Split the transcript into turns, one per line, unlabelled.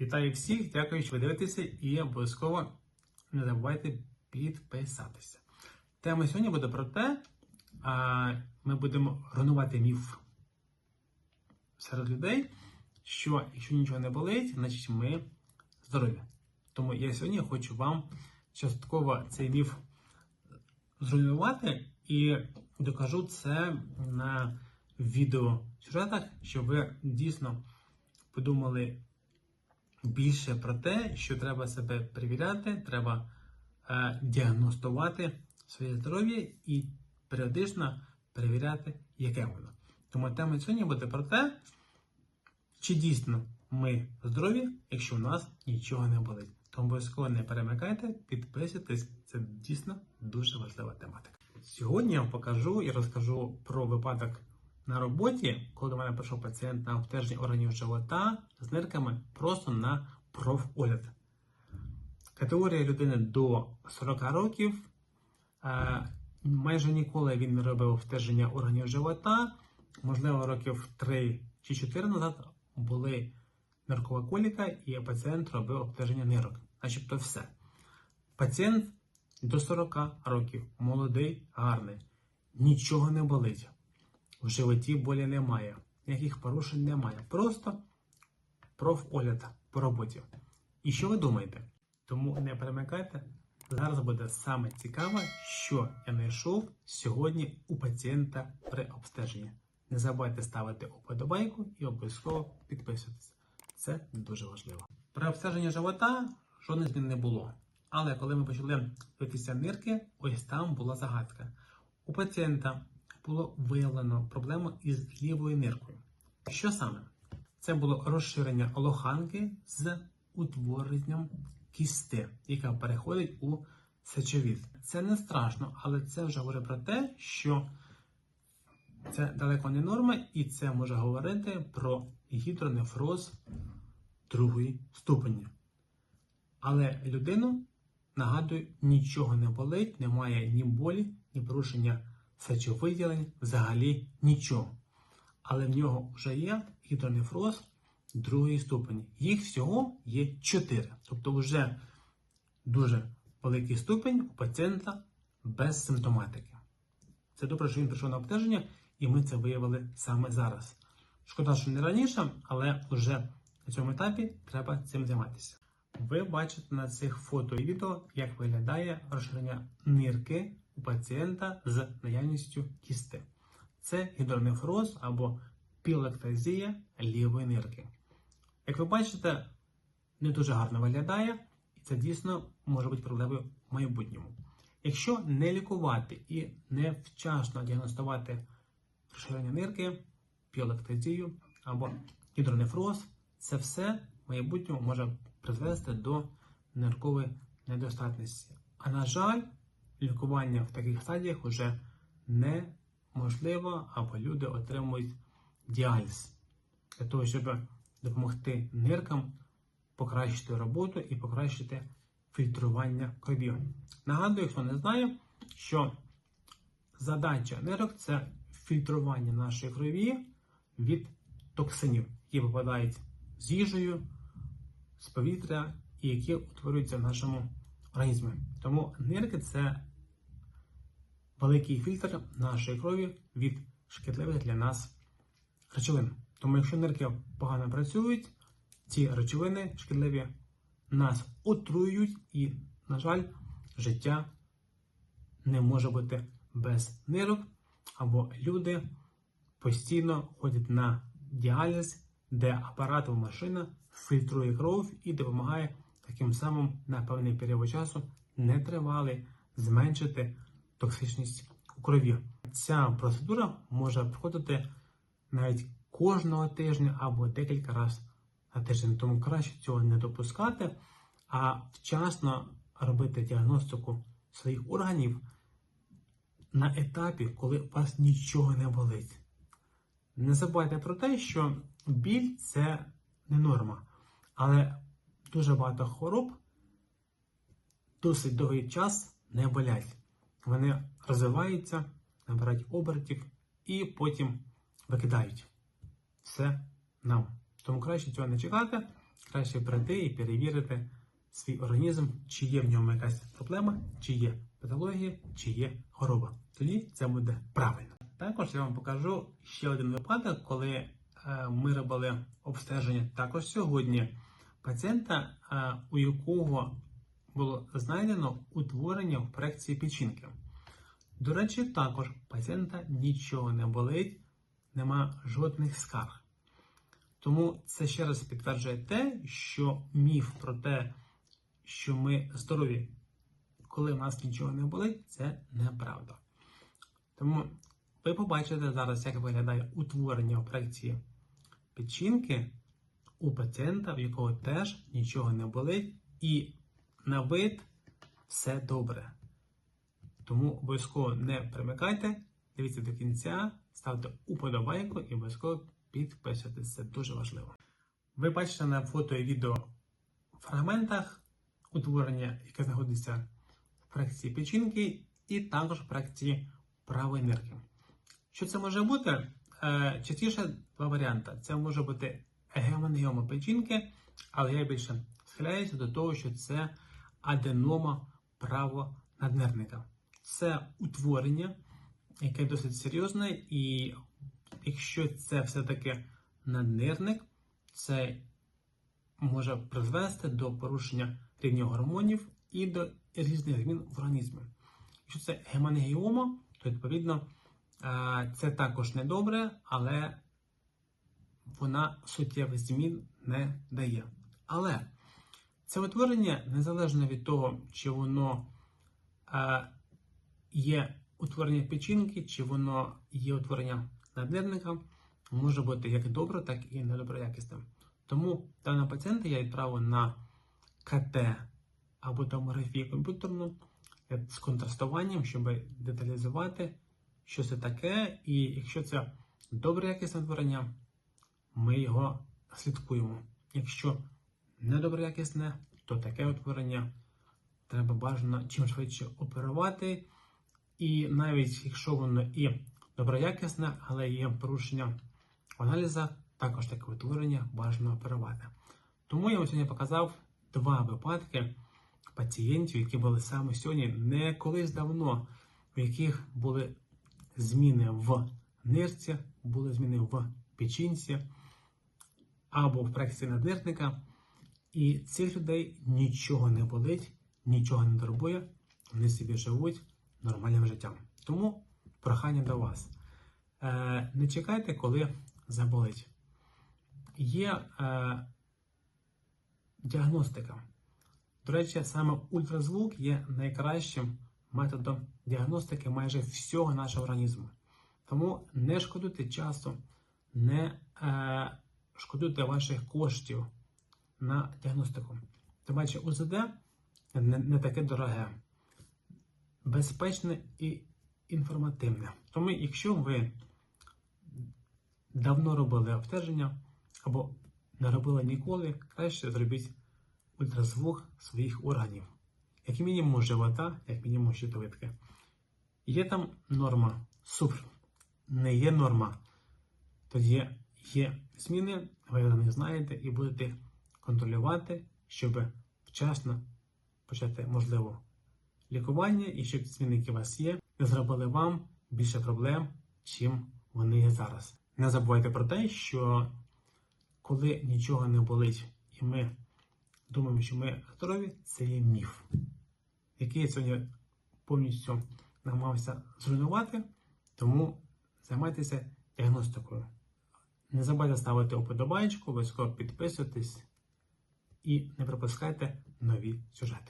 Вітаю всіх, дякую, що ви дивитеся і обов'язково не забувайте підписатися. Тема сьогодні буде про те, а, ми будемо руйнувати міф серед людей, що якщо нічого не болить, значить ми здорові. Тому я сьогодні хочу вам частково цей міф зруйнувати і докажу це на відеосюжетах, щоб ви дійсно подумали більше про те, що треба себе перевіряти, треба е, діагностувати своє здоров'я і періодично перевіряти, яке воно. Тому тема сьогодні буде про те, чи дійсно ми здорові, якщо у нас нічого не болить. Тому обов'язково не перемикайте, підписуйтесь, це дійсно дуже важлива тематика. Сьогодні я вам покажу і розкажу про випадок на роботі, коли до мене прийшов пацієнт на обстеження органів живота з нирками просто на профогляд. Категорія людини до 40 років. Е, Майже ніколи він не робив обстеження органів живота. Можливо, років 3 чи 4 назад були ниркова коліка, і пацієнт робив обстеження нирок. Начебто все. Пацієнт до 40 років, молодий, гарний, нічого не болить. В животі болі немає, ніяких порушень немає. Просто профогляд по роботі. І що ви думаєте? Тому не перемикайте. Зараз буде саме цікаве, що я знайшов сьогодні у пацієнта при обстеженні. Не забувайте ставити уподобайку і обов'язково підписуйтесь. Це дуже важливо. При обстеженні живота жодних змін не було. Але коли ми почали дивитися нирки, ось там була загадка. У пацієнта було виявлено проблему із лівою ниркою. Що саме? Це було розширення лоханки з утворенням кісти, яка переходить у сечовід. Це не страшно, але це вже говорить про те, що це далеко не норма, і це може говорити про гідронефроз другої ступені. Але людину, нагадую, нічого не болить, немає ні болі, ні порушення сечовиділень, взагалі нічого. Але в нього вже є гідронефроз другої ступені. Їх всього є 4. Тобто, вже дуже великий ступень у пацієнта без симптоматики. Це добре, що він прийшов на обстеження, і ми це виявили саме зараз. Шкода, що не раніше, але вже на цьому етапі треба цим займатися. Ви бачите на цих фото і відео, як виглядає розширення нирки у пацієнта з наявністю кісти. Це гідронефроз або пілектазія лівої нирки. Як ви бачите, не дуже гарно виглядає, і це дійсно може бути проблемою в майбутньому. Якщо не лікувати і не вчасно діагностувати розширення нирки, пілектазію або гідронефроз, це все в майбутньому може призвести до ниркової недостатності. А на жаль, лікування в таких стадіях вже неможливо, або люди отримують діаліз для того, щоб допомогти ниркам покращити роботу і покращити фільтрування крові. Нагадую, хто не знає, що задача нирок це фільтрування нашої крові від токсинів, які попадають з їжею, з повітря і які утворюються в нашому організмі. Тому нирки це великий фільтр нашої крові від шкідливих для нас речовин. Тому, якщо нирки погано працюють, ці речовини шкідливі нас отруюють, і, на жаль, життя не може бути без нирок, або люди постійно ходять на діаліз, де апаратова машина фільтрує кров і допомагає таким самим на певний період часу нетривалий зменшити токсичність у крові. Ця процедура може проходити навіть кожного тижня або декілька разів на тиждень. Тому краще цього не допускати, а вчасно робити діагностику своїх органів на етапі, коли у вас нічого не болить. Не забувайте про те, що біль це не норма, але дуже багато хвороб досить довгий час не болять. Вони розвиваються, набирають обертів і потім викидають все нам. Тому краще цього не чекати, краще прийти і перевірити свій організм, чи є в ньому якась проблема, чи є патологія, чи є хвороба. Тоді це буде правильно. Також я вам покажу ще один випадок, коли е, ми робили обстеження також сьогодні пацієнта, е, у якого було знайдено утворення в проекції печінки. До речі, також пацієнта нічого не болить, нема жодних скарг. Тому це ще раз підтверджує те, що міф про те, що ми здорові, коли в нас нічого не болить, це неправда. Тому ви побачите зараз, як виглядає утворення в проекції печінки у пацієнта, в якого теж нічого не болить, і на вид все добре. Тому обов'язково не примикайте, дивіться до кінця, ставте уподобайку і обов'язково підписуйтесь. Це дуже важливо. Ви бачите на фото і відео фрагментах утворення, яке знаходиться в проекції печінки, і також в проекції правої нирки. Що це може бути? Е, частіше два варіанти. Це може бути гемангіома печінки, але я більше схиляюся до того, що це аденома правонаднирника. Це утворення, яке досить серйозне, і якщо це все-таки наднирник, це може призвести до порушення рівня гормонів і до різних змін в організмі. Якщо це гемангіома, то відповідно е, це також недобре, але вона суттєвих змін не дає. Але це утворення, незалежно від того, чи воно е, є утворення печінки, чи воно є утворення наднирника, може бути як добре, так і недоброякісним. Тому даного пацієнта я відправив на КТ або томографію комп'ютерну е, з контрастуванням, щоб деталізувати, що це таке, і якщо це добре якісне утворення, ми його слідкуємо. Якщо недоброякісне, то таке утворення треба бажано чим швидше оперувати. І навіть якщо воно і доброякісне, але є порушення в аналізах, також таке утворення бажано оперувати. Тому я вам сьогодні показав два випадки пацієнтів, які були саме сьогодні, не колись давно, у яких були зміни в нирці, були зміни в печінці або в проекції наднирника. І цих людей нічого не болить, нічого не турбує, вони собі живуть нормальним життям. Тому прохання до вас. Е, не чекайте, коли заболить. Є е, діагностика. До речі, саме ультразвук є найкращим методом діагностики майже всього нашого організму. Тому не шкодуйте часу, не е, шкодуйте ваших коштів на діагностику. Тим паче УЗД не, не таке дороге, безпечне і інформативне. Тому, якщо ви давно робили обстеження або не робили ніколи, краще зробіть ультразвук своїх органів. Як мінімум живота, як мінімум щитовидки. Є там норма, супер. Не є норма, тоді є зміни, ви них знаєте і будете контролювати, щоб вчасно почати, можливо, лікування і щоб зміни, які у вас є, не зробили вам більше проблем, чим вони є зараз. Не забувайте про те, що коли нічого не болить, і ми думаємо, що ми здорові, це є міф, який я сьогодні повністю намагався зруйнувати, тому займайтеся діагностикою. Не забувайте ставити уподобайку, обов'язково підписуйтесь і не пропускайте нові сюжети.